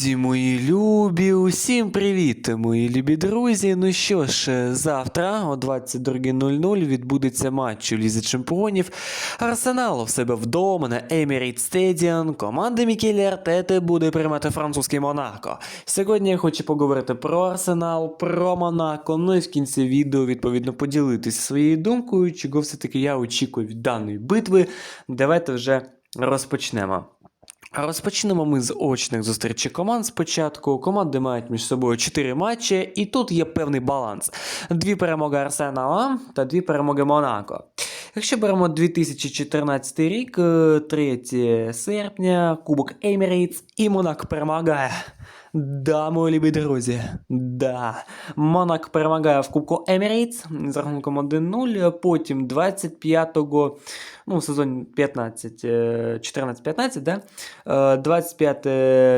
Друзі, мої любі, усім привіт, мої любі друзі. Ну що ж, е, завтра о 22.00 відбудеться матч у Лізі Чемпіонів. Арсенал в себе вдома на Emirates Stadium. Команда Мікелі Артети буде приймати французький Монако. Сьогодні я хочу поговорити про Арсенал, про Монако. Ну і в кінці відео відповідно поділитися своєю думкою, чого все-таки я очікую від даної битви. Давайте вже розпочнемо. Розпочнемо ми з очних зустрічей команд спочатку. Команди мають між собою 4 матчі, і тут є певний баланс: дві перемоги Арсенала та дві перемоги Монако. Якщо беремо 2014 рік, е, 3 серпня, Кубок Емірейтс і Монако перемагає. Да, мої любі друзі, да. Монак перемагає в Кубку Емірейтс з рахунком 1-0, потім 25-го, ну, в сезоні 15, е, 14-15, да? Е, 25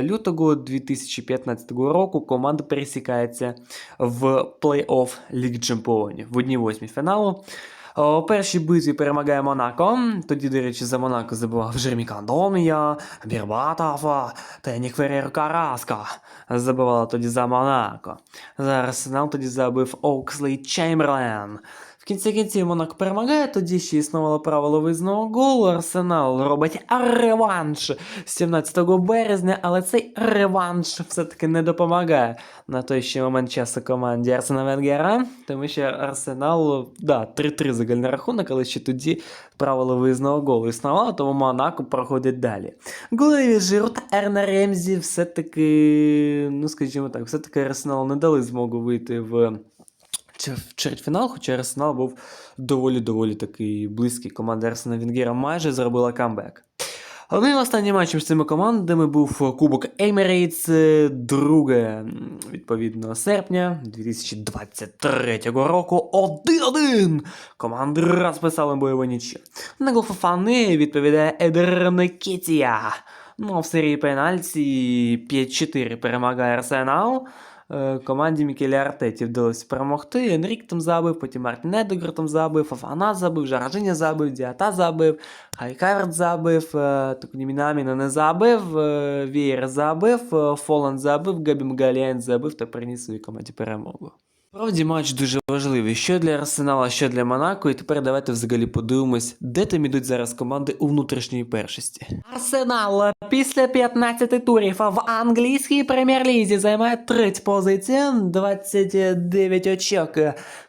лютого 2015 року команда пересікається в плей-офф Ліги Чемпіонів в 1-8 фіналу. У першій битві перемагає Монако. Тоді, до речі, за Монако забував Жермі Кандомія, Бірбатов та Кверер Караска. Забивала тоді за Монако. Зараз нам тоді забив Окслей Чемберлен. В кінці кінців Монако перемагає, тоді ще існувало правило виїзного голу. Арсенал робить реванш 17 березня, але цей реванш все-таки не допомагає на той ще момент часу команді Арсена Венгера, тому що Арсенал, да, 3-3 загальний рахунок, але ще тоді правило виїзного голу існувало, тому Монако проходить далі. Голи Жиру та Ерна Ремзі все-таки, ну скажімо так, все-таки Арсеналу не дали змогу вийти в в чвертьфінал, хоча Арсенал був доволі-доволі такий близький. Команда Арсена Венгера майже зробила камбек. Одним останнім матчем з цими командами був Кубок Емірейтс 2, відповідно, серпня 2023 року. 1-1! Команди розписали бойову нічю. На гол Фафани відповідає Едер Некетія. Ну а в серії пенальті 5-4 перемагає Арсенал. Е, Команді Мікелі Артеті вдалося перемогти. Енрік там забив, потім Мартін Едегор там забив, Афана забив, Жаражиня забив, Діата забив, Хайкард забив, е, не забив, е, Вієр забив, Фоланд забив, Габі Магаліан забив та приніс своїй команді перемогу. Справді матч дуже важливий, що для Арсенала, що для Монако. І тепер давайте взагалі подивимось, де там ідуть зараз команди у внутрішньої першості. Арсенал після 15 турів в англійській прем'єр-лізі займає третю позицію, 29 очок.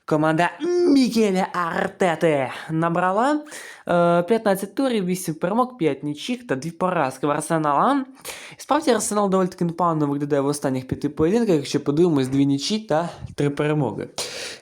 Команда Мікеля Артети набрала е, 15 турів, 8 перемог, 5 нічих та 2 поразки в Арсенала. Справді Арсенал доволі таки непогано виглядає в останніх п'яти поєдинках, якщо подивимось, 2 нічі та 3 перемоги.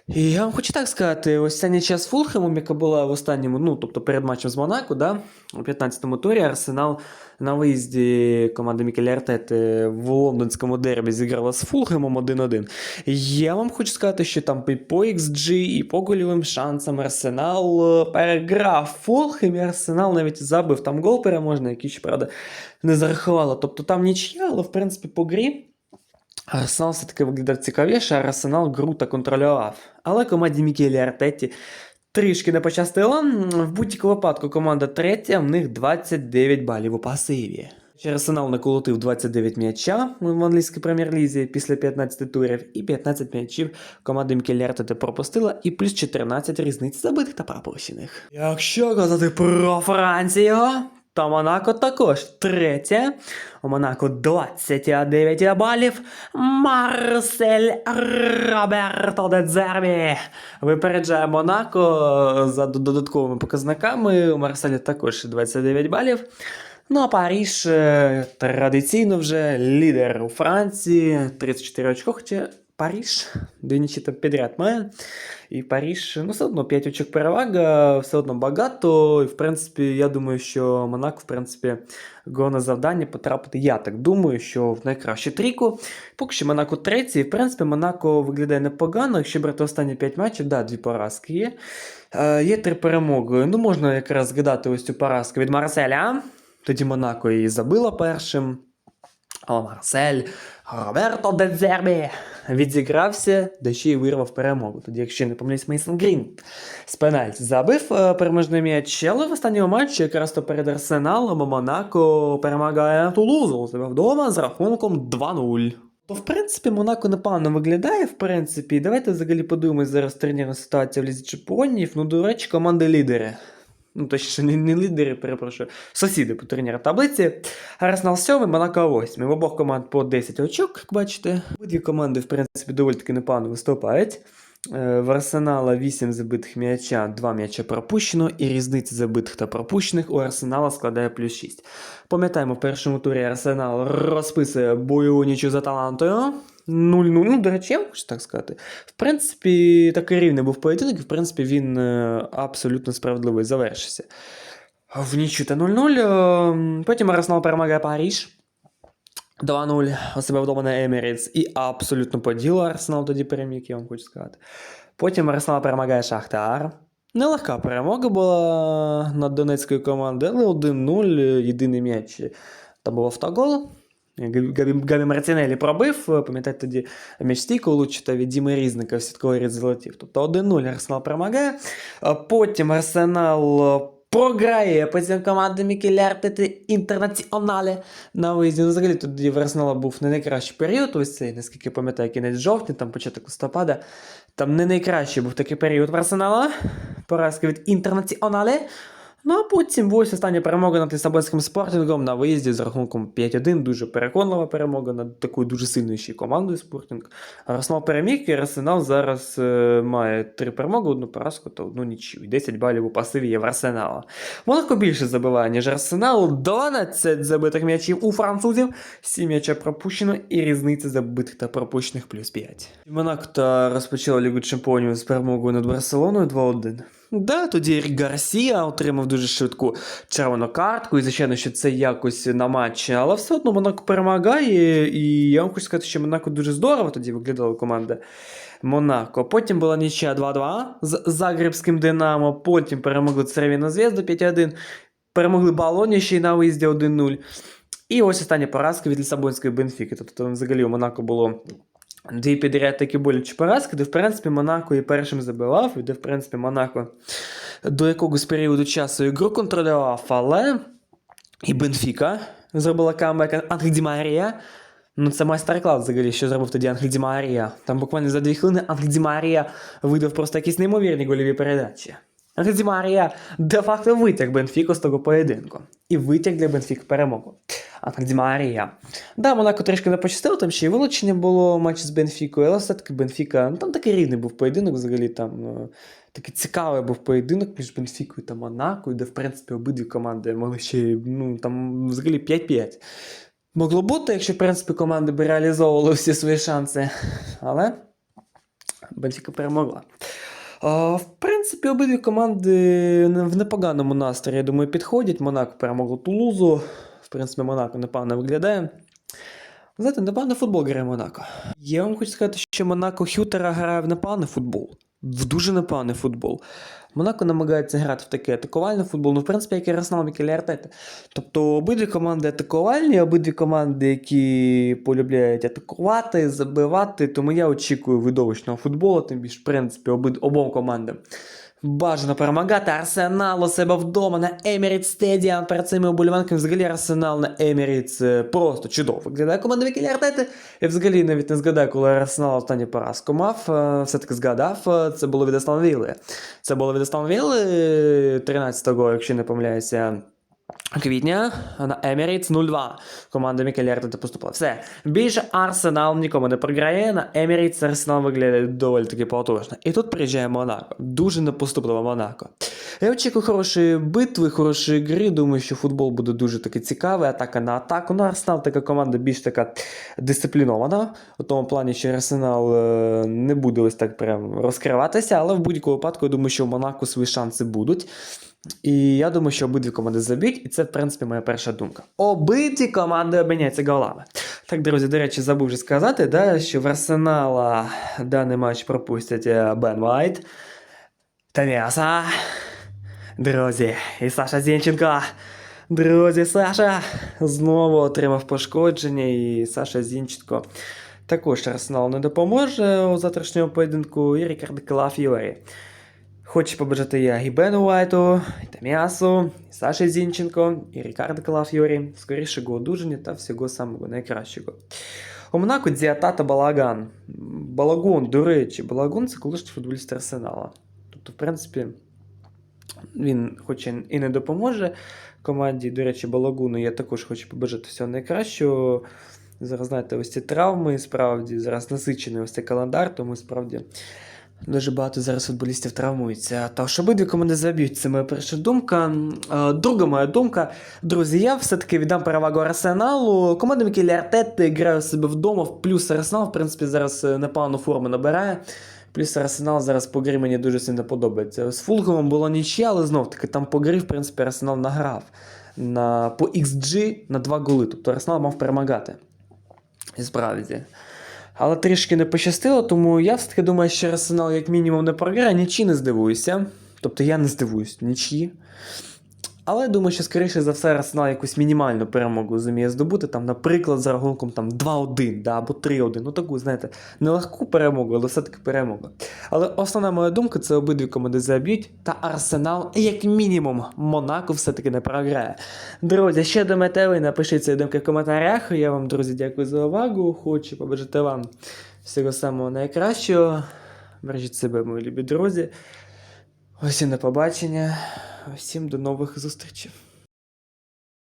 І я вам хочу так сказати, ось останній час Фулхемом, яка була в останньому, ну тобто перед матчем з Монако, да, у 15-му турі Арсенал на виїзді команди Мікеля Артети в лондонському дербі зіграла з Фулхемом 1-1. Я вам хочу сказати, що там і по XG, і по гольовим шансам Арсенал е, переграв Фулхем, і Арсенал навіть забив там гол переможний, який, щоправда, не зарахувало. Тобто там нічия, але в принципі по грі. Арсенал все-таки виглядав цікавіше, а Арсенал гру та контролював. Але команді Мікелі Артеті трішки не пощастило. В будь-якому випадку команда третя, в них 29 балів у пасиві. Ще Арсенал наколотив 29 м'яча в англійській прем'єр-лізі після 15 турів, і 15 м'ячів команда Мікелі Артети пропустила, і плюс 14 різниць забитих та пропущених. Якщо казати про Францію, то Монако також третє. У Монако 29 балів. Марсель Роберто де Дзербі випереджає Монако за додатковими показниками. У Марселя також 29 балів. Ну а Паріж е, традиційно вже лідер у Франції, 34 очко, хоча Паріж двічі там підряд має. І Паріж, ну, все одно 5 очок перевага, все одно багато. І, в принципі, я думаю, що Монако, в принципі, головне завдання потрапити. Я так думаю, що в найкращу трійку. Поки що Монако третій. В принципі, Монако виглядає непогано. Якщо брати останні 5 матчів, да, дві поразки є. Е, є три перемоги. Ну, можна якраз згадати ось цю поразку від Марселя. Тоді Монако її забила першим. Марсель Роберто Дедзербі відзігрався, де ще й вирвав перемогу. Тоді, якщо не помиляюсь, Мейсон Грін з пенальті забив е, переможний м'яч, але в останньому матчі, якраз то перед Арсеналом, Монако перемагає Тулузу у себе вдома з рахунком 2-0. То, в принципі, Монако непогано виглядає, в принципі. Давайте взагалі подивимось зараз тренерна ситуація в Лізі Чемпіонів. Ну, до речі, команди лідери. Ну, точніше, не, не лідери, перепрошую, сусіди по турніру таблиці. Арсенал 7, Монако 8. В обох команд по 10 очок, як бачите. Обидві команди, в принципі, доволі таки непогано виступають. Е, В Арсенала 8 забитих м'яча, 2 м'яча пропущено, і різниця забитих та пропущених у Арсенала складає плюс 6. Пам'ятаємо, в першому турі Арсенал розписує бойову нічу за талантою. 0-0, ну, до речі, я хочу так сказати. В принципі, такий рівний був поєдинок, і в принципі він е, абсолютно справедливий завершився. В нічю та 0-0. е, Потім Арсенал перемагає Паріж. 2-0 у себе вдома на Емірейтс. І абсолютно по ділу Арсенал тоді переміг, я вам хочу сказати. Потім Арсенал перемагає Шахтар. Нелегка перемога була над Донецькою командою, але 1-0, єдиний м'яч. Там був автогол. Габі, Марцінелі пробив, пам'ятаєте тоді м'яч стійку влучив від Діми Різника в сітковий ряд золотів. Тобто 1-0 Арсенал перемагає. А Потім Арсенал е, програє потім команда Мікеля Артети Інтернаціонале на виїзді. Ну, взагалі тоді в Арсенала був не найкращий період, ось цей, наскільки пам'ятаю, кінець жовтня, там початок листопада. Там не найкращий був такий період в Арсенала. Поразка від Інтернаціонале. Ну а потім ось остання перемога над Лісабонським спортингом на виїзді з рахунком 5-1. Дуже переконлива перемога над такою дуже сильною ще командою спортинг. Арсенал переміг, і Арсенал зараз е, має три перемоги, одну поразку та одну нічию. 10 балів у пасиві є в Арсенала. Монако більше забиває, ніж Арсенал. 12 забитих м'ячів у французів, 7 м'яча пропущено і різниця забитих та пропущених плюс 5. Монако та розпочала Лігу Чемпіонів з перемогою над Барселоною 2-1. Да, тоді Ерік Гарсія отримав дуже швидку червону картку, і звичайно, що це якось на матчі, але все одно Монако перемагає, і я вам хочу сказати, що Монако дуже здорово тоді виглядала команда Монако. Потім була нічия 2-2 з Загребським Динамо, потім перемогли Цервіну Звезду 5-1, перемогли Балоні ще й на виїзді 1-0. І ось остання поразка від Лісабонської Бенфіки. Тобто, взагалі, у Монако було дві підряд такі болючі поразки, де, в принципі, Монако і першим забивав, і де, в принципі, Монако до якогось періоду часу ігру контролював, але і Бенфіка зробила камбек Анхель Ді Марія. Ну, це майстер-клас взагалі, що зробив тоді Анхель Ді Марія. Там буквально за дві хвилини Анхель Ді Марія видав просто якісь неймовірні гольові передачі. Анхель Ді Марія де-факто витяг Бенфіку з того поєдинку. І витяг для Бенфіки перемогу. Анхель Ді Марія. Да, Монако трішки не пощастило, там ще й вилучення було матч з Бенфікою, але все-таки Бенфіка, ну там такий рівний був поєдинок, взагалі там ну, такий цікавий був поєдинок між Бенфікою та Монако, де, в принципі, обидві команди могли ще, ну там взагалі 5-5. Могло бути, якщо, в принципі, команди б реалізовували всі свої шанси. Але Бенфіка перемогла. А, в принципі, обидві команди в непоганому настрої, я думаю, підходять. Монако перемогло Тулузу. Принципі, Монако непогано виглядає. Знаєте, непогано футбол грає Монако. Я вам хочу сказати, що Монако Хютера грає в непоганий футбол. В дуже непоганий футбол. Монако намагається грати в такий атакувальний футбол, ну, в принципі, як і Арсенал Мікеля Артета. Тобто обидві команди атакувальні, обидві команди, які полюбляють атакувати, забивати. Тому я очікую видовищного футболу, тим більше, в принципі, обид, обом командам. Бажано перемагати Арсенал у себе вдома на Еміріт Стедіан. Перед цими уболіванками взагалі Арсенал на Emirates е, просто чудово виглядає команда Мікелі Артети. Я взагалі навіть не згадаю, коли Арсенал останній поразку мав. е, Все-таки згадав, е, це було від Аслан Вілли. Це було від Аслан Вілли 13-го, якщо не помиляюся. Квітня на Emirates 0-2. Команда Мікеля Артета поступила. Все. Більше Арсенал нікому не програє. На Emirates Арсенал виглядає доволі таки потужно. І тут приїжджає Монако. Дуже непоступливо Монако. Я очікую хорошої битви, хорошої гри. Думаю, що футбол буде дуже таки цікавий. Атака на атаку. Ну, Арсенал така команда більш така дисциплінована. У тому плані, що Арсенал е, не буде ось так прям розкриватися, але в будь-якому випадку я думаю, що в Монако свої шанси будуть. І я думаю, що обидві команди заб'ють, і це, в принципі, моя перша думка. Обидві команди обміняються голами. Так, друзі, до речі, забув вже сказати, да, що в Арсенала даний матч пропустять е, Бен Вайт та М'яса. Друзі, і Саша Зінченко. Друзі, Саша знову отримав пошкодження, і Саша Зінченко також Арсеналу не допоможе у завтрашньому поєдинку і Рікардо Калафіорі. Хочу побажати я і Бену Уайту, і Таміасу, і Саші Зінченко, і Рікардо Калафіорі скорішого одужання та всього самого найкращого. У Монако Діатата Балаган. Балагон, до речі, Балагон це колишній футболіст Арсенала. Тобто, в принципі, він хоч і не допоможе команді, до речі, Балагуну, я також хочу побажати всього найкращого. Зараз, знаєте, ось ці травми, справді, зараз насичений ось цей календар, тому справді дуже багато зараз футболістів травмується. Та що обидві команди заб'ють, це моя перша думка. Е, Друга моя думка. Друзі, я все-таки віддам перевагу Арсеналу. Команда Мікелі Артети грає себе вдома, плюс Арсенал, в принципі, зараз е, непогану форму набирає. Плюс Арсенал зараз по грі мені дуже сильно подобається. З Фулгомом було нічия, але знов таки там по грі, в принципі, Арсенал награв на, по XG на 2 голи. Тобто Арсенал мав перемагати. І справді. Але трішки не пощастило, тому я все-таки думаю, що Арсенал як мінімум не програє, нічі не здивуюся. Тобто я не здивуюсь нічі. Але думаю, що скоріше за все Арсенал якусь мінімальну перемогу зуміє здобути, там, наприклад, за рахунком там, 2-1 да, або 3-1. Ну таку, знаєте, нелегку перемогу, але все-таки перемога. Але основна моя думка це обидві команди заб'ють, та Арсенал, як мінімум, Монако все-таки не програє. Друзі, ще думаєте ви, напишіть свої думки в коментарях. Я вам, друзі, дякую за увагу. Хочу побажати вам всього самого найкращого. Бережіть себе, мої любі друзі. Усім на побачення. Усім до нових зустрічей.